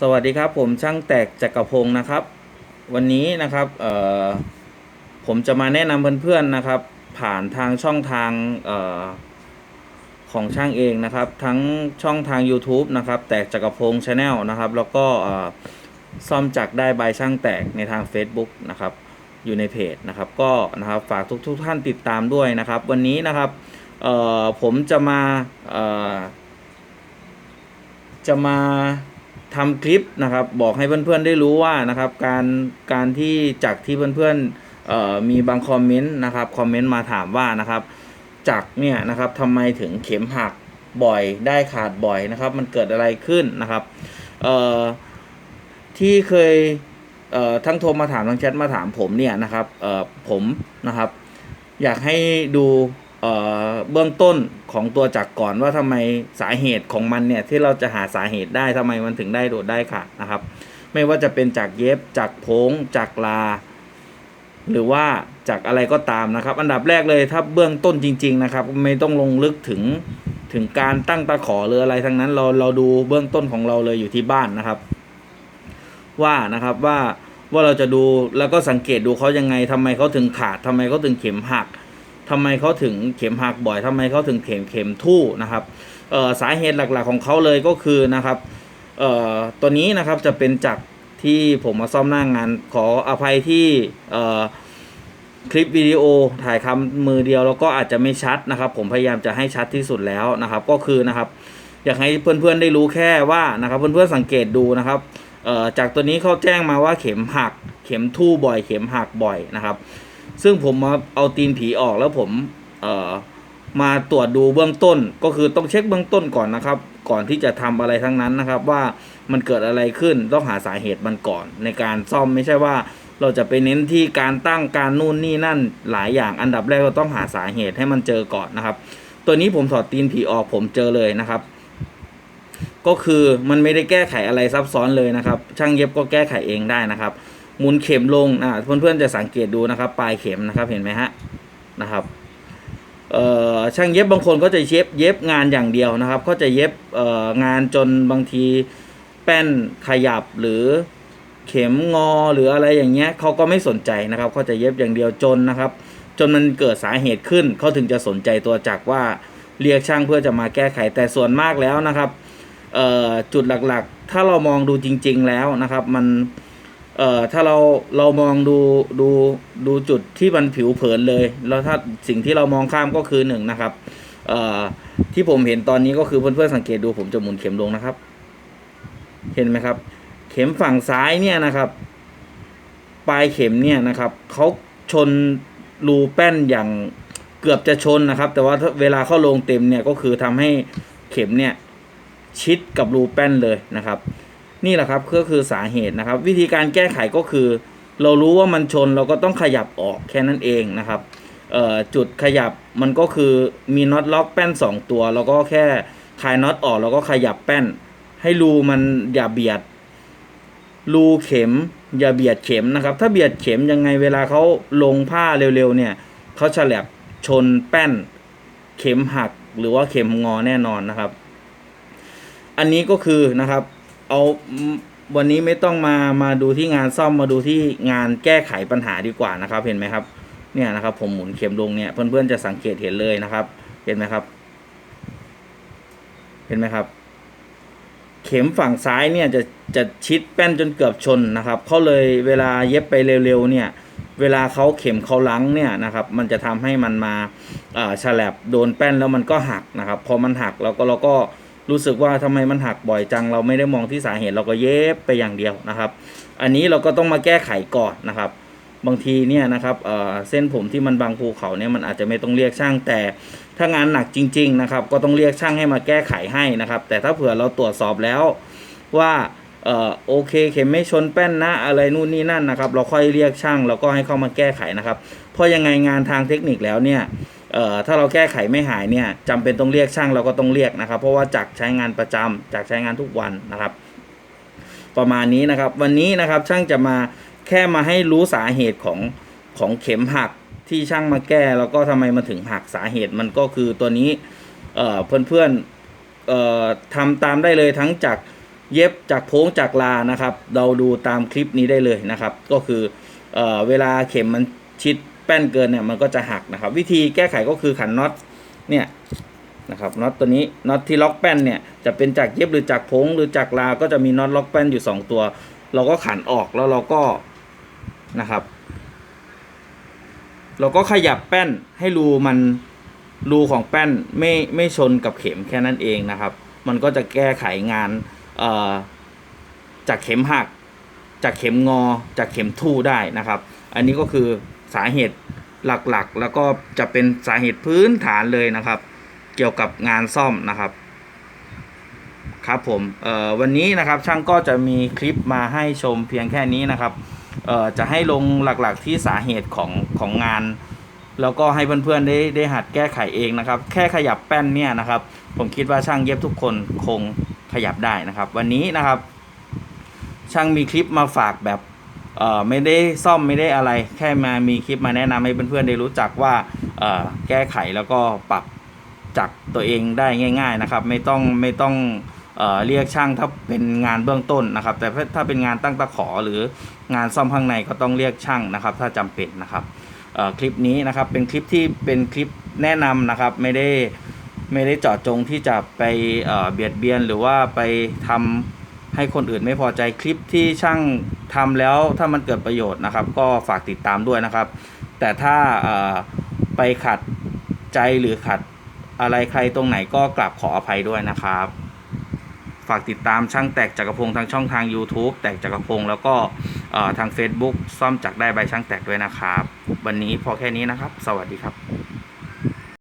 สวัสดีครับผมช่างแตกจักรพงศ์นะครับ วันนี้นะครับเอ่อผมจะมาแนะนำเพื่อนๆนะครับ ผ่านทางช่องทางเอ่อของช่างเองนะครับ ทั้งช่องทาง YouTube นะครับ แตกจักรพงศ์ชาแนลนะครับ แล้วก็เอ่อซ่อมจักรได้ใบช่างแตกในทาง Facebook นะครับ อยู่ในเพจนะครับ ก็นะครับฝากทุกๆท่านติดตามด้วยนะครับ วันนี้นะครับเอ่อผมจะมาเอ่อจะมา ทำคลิปนะครับบอกให้เพื่อนๆได้รู้ว่านะครับการการที่จากที่เพื่อนๆมีบางคอมเมนต์นะครับคอมเมนต์มาถามว่านะครับจากเนี่ยนะครับทำไมถึงเข็มหักบ่อยได้ขาดบ่อยนะครับ มันเกิดอะไรขึ้นนะครับที่เคยเทั้งโทรมาถามทั้งแชทมาถามผมเนี่ยนะครับผมนะครับ อยากให้ดู เบื้องต้นของตัวจักรก่อนว่าทำไมสาเหตุของมันเนี่ยที่เราจะหาสาเหตุได้ทำไมมันถึงได้โดดได้ขาดนะครับ ไม่ว่าจะเป็นจากเย็บจากโพงจากลา หรือว่าจากอะไรก็ตามนะครับ อันดับแรกเลยถ้าเบื้องต้นจริง ๆ นะครับ ไม่ต้องลงลึกถึงถึงการตั้งตะขอหรืออะไรทั้งนั้นเราเราดูเบื้องต้นของเราเลยอยู่ที่บ้านนะครับ ว่านะครับว่าว่าเราจะดูแล้วก็สังเกตดูเขายังไงทำไมเขาถึงขาดทำไมเขาถึงเข็มหัก ทำไมเขาถึงเข็มหักบ่อยทำไมเขาถึงเข็มเข็มทู่นะครับเอ่อสาเหตุหลักๆของเขาเลยก็คือนะครับเอ่อตัวนี้นะครับจะเป็นจากที่ผมมาซ่อมหน้างงาน ขออภัยที่เอ่อคลิปวิดีโอถ่ายคำมือเดียวแล้วก็อาจจะไม่ชัดนะครับ ผมพยายามจะให้ชัดที่สุดแล้วนะครับ ก็คือนะครับ อยากให้เพื่อนๆได้รู้แค่ว่านะครับ เพื่อนๆสังเกตดูนะครับเอ่อจากตัวนี้เขาแจ้งมาว่าเข็มหัก เข็มทู่บ่อย เข็มหักบ่อยนะครับ ซึ่งผมมาเอาตีนผีออกแล้วผมเอ่อมาตรวจดูเบื้องต้น ก็คือต้องเช็คเบื้องต้นก่อนนะครับ ก่อนที่จะทำอะไรทั้งนั้นนะครับ ว่ามันเกิดอะไรขึ้นต้องหาสาเหตุมันก่อน ในการซ่อมไม่ใช่ว่าเราจะไปเน้นที่การตั้งการนู่นนี่นั่นหลายอย่างอันดับแรกเราต้องหาสาเหตุให้มันเจอก่อนนะครับ ตัวนี้ผมถอดตีนผีออกผมเจอเลยนะครับ ก็คือมันไม่ได้แก้ไขอะไรซับซ้อนเลยนะครับ ช่างเย็บก็แก้ไขเองได้นะครับ หมุนเข็มลงอ่าเพื่อนๆจะสังเกตดูนะครับ ปลายเข็มนะครับเห็นไหมฮะนะครับช่างเย็บบางคนก็จะเย็บเย็บงานอย่างเดียวนะครับ ก็จะเย็บงานจนบางทีแป้นขยับหรือเข็มงอหรืออะไรอย่างเงี้ยเขาก็ไม่สนใจนะครับเขาจะเย็บอย่างเดียวจนนะครับ จนมันเกิดสาเหตุขึ้นเขาถึงจะสนใจตัวจักว่าเรียกช่างเพื่อจะมาแก้ไขแต่ส่วนมากแล้วนะครับจุดหลักๆ ถ้าเรามองดูจริง ๆ แล้วนะครับ มัน เอ่อถ้าเราเรามองดูดูดูจุดที่มันผิวเผินเลยแล้วถ้าสิ่งที่เรามองข้ามก็คือหนึ่งนะครับเอ่อที่ผมเห็นตอนนี้ก็คือเพื่อนๆสังเกตดูผมจะหมุนเข็มลงนะครับ เห็นไหมครับ เข็มฝั่งซ้ายเนี่ยนะครับ ปลายเข็มเนี่ยนะครับเขาชนรูแป้นอย่างเกือบจะชนนะครับ แต่ว่าถ้าเวลาเข้าลงเต็มเนี่ยก็คือทำให้เข็มเนี่ยชิดกับรูแป้นเลยนะครับ นี่แหละครับก็คือสาเหตุนะครับ วิธีการแก้ไขก็คือ เรารู้ว่ามันชนเราก็ต้องขยับออกแค่นั้นเองนะครับจุดขยับมันก็คือมีน็อตล็อกแป้น 2 ตัว แล้วก็แค่คลายน็อตออกแล้วก็ขยับแป้น ให้รูมันอย่าเบียด รูเข็มอย่าเบียดเข็มนะครับ ถ้าเบียดเข็มยังไงเวลาเขาลงผ้าเร็วๆเนี่ยเขาฉลับชนแป้น เข็มหักหรือว่าเข็มงอแน่นอนนะครับ อันนี้ก็คือนะครับ เอาวันนี้ไม่ต้องมามาดูที่งานซ่อมมาดูที่งานแก้ไขปัญหาดีกว่านะครับ เห็นไหมครับ เนี่ยนะครับ ผมหมุนเข็มลงเนี่ยเพื่อนๆจะสังเกตเห็นเลยนะครับ เห็นไหมครับ เห็นไหมครับ เข็มฝั่งซ้ายเนี่ยจะจะชิดแป้นจนเกือบชนนะครับเขาเลยเวลาเย็บไปเร็วๆเนี่ย เวลาเขาเข็มเขาลังเนี่ยนะครับ มันจะทำให้มันมาเอ่อฉลับโดนแป้นแล้วมันก็หักนะครับ พอมันหักเราก็เราก็ รู้สึกว่าทำไมมันหักบ่อยจัง เราไม่ได้มองที่สาเหตุเราก็เย็บไปอย่างเดียวนะครับ อันนี้เราก็ต้องมาแก้ไขก่อนนะครับ บางทีเนี่ยนะครับเเส้นผมที่มันบางภูเขาเนี่ยมันอาจจะไม่ต้องเรียกช่างแต่ถ้างานหนักจริง ๆนะครับ ก็ต้องเรียกช่างให้มาแก้ไขให้นะครับ แต่ถ้าเผื่อเราตรวจสอบแล้วว่าเออโอเคเข็มไม่ชนแป้นนะอะไรนู่นนี่นั่นนะครับ เราค่อยเรียกช่างแล้วก็ให้เข้ามาแก้ไขนะครับ เพราะยังไงงานทางเทคนิคแล้วเนี่ย ถ้าเราแก้ไขไม่หายเนี่ยจำเป็นต้องเรียกช่างเราก็ต้องเรียกนะครับ เพราะว่าจักใช้งานประจำจักใช้งานทุกวันนะครับ ประมาณนี้นะครับ วันนี้นะครับช่างจะมาแค่มาให้รู้สาเหตุของของเข็มหักที่ช่างมาแก้แล้วก็ทำไมมันถึงหักสาเหตุมันก็คือตัวนี้เอ่อเพื่อนๆเอ่อทำตามได้เลยทั้งจากเย็บจากโพ้งจากลานะครับ เราดูตามคลิปนี้ได้เลยนะครับ ก็คือเออเวลาเข็มมันชิด แป้นเกินเนี่ยมันก็จะหักนะครับ วิธีแก้ไขก็คือขันน็อตเนี่ยนะครับน็อตตัวนี้น็อตที่ล็อกแป้นเนี่ยจะเป็นจากเย็บหรือจากพงหรือจากลาก็จะมีน็อตล็อกแป้นอยู่สองตัว เราก็ขันออกแล้วเราก็นะครับ เราก็ขยับแป้นให้รูมันรูของแป้นไม่ไม่ชนกับเข็มแค่นั้นเองนะครับ มันก็จะแก้ไขงานเอ่อจากเข็มหัก จากเข็มงอ จากเข็มทู่ได้นะครับ อันนี้ก็คือ สาเหตุหลักๆ แล้วก็จะเป็นสาเหตุพื้นฐานเลยนะครับ เกี่ยวกับงานซ่อมนะครับ ครับผมเอ่อวันนี้นะครับช่างก็จะมีคลิปมาให้ชมเพียงแค่นี้นะครับเอ่อจะให้ลงหลักๆที่สาเหตุของของงาน แล้วก็ให้เพื่อนๆได้ได้หัดแก้ไขเองนะครับ แค่ขยับแป้นเนี่ยนะครับ ผมคิดว่าช่างเย็บทุกคนคงขยับได้นะครับ วันนี้นะครับ ช่างมีคลิปมาฝากแบบ ไม่ได้ซ่อมไม่ได้อะไร แค่มามีคลิปมาแนะนำให้เพื่อนๆได้รู้จักว่าเอ่อแก้ไขแล้วก็ปรับจากตัวเองได้ง่าย ๆนะครับ ไม่ต้องไม่ต้องเอ่อเรียกช่างถ้าเป็นงานเบื้องต้นนะครับ แต่ถ้าถ้าเป็นงานตั้งตะขอหรืองานซ่อมข้างในก็ต้องเรียกช่างนะครับ ถ้าจำเป็นนะครับเอ่อคลิปนี้นะครับเป็นคลิปที่เป็นคลิปแนะนำนะครับไม่ได้ไม่ได้เจาะจงที่จะไปเอ่อเบียดเบียนหรือว่าไปทำ ให้คนอื่นไม่พอใจคลิปที่ช่างทำแล้วถ้ามันเกิดประโยชน์นะครับ ก็ฝากติดตามด้วยนะครับ แต่ถ้าไปขัดใจหรือขัดอะไรใครตรงไหนก็กราบขออภัยด้วยนะครับ ฝากติดตามช่างแตกจักรพงศ์ทางช่องทาง YouTube แตกจักรพงศ์แล้วก็ทาง Facebook ซ่อมจักรได้ใบช่างแตกด้วยนะครับ วันนี้พอแค่นี้นะครับ สวัสดีครับ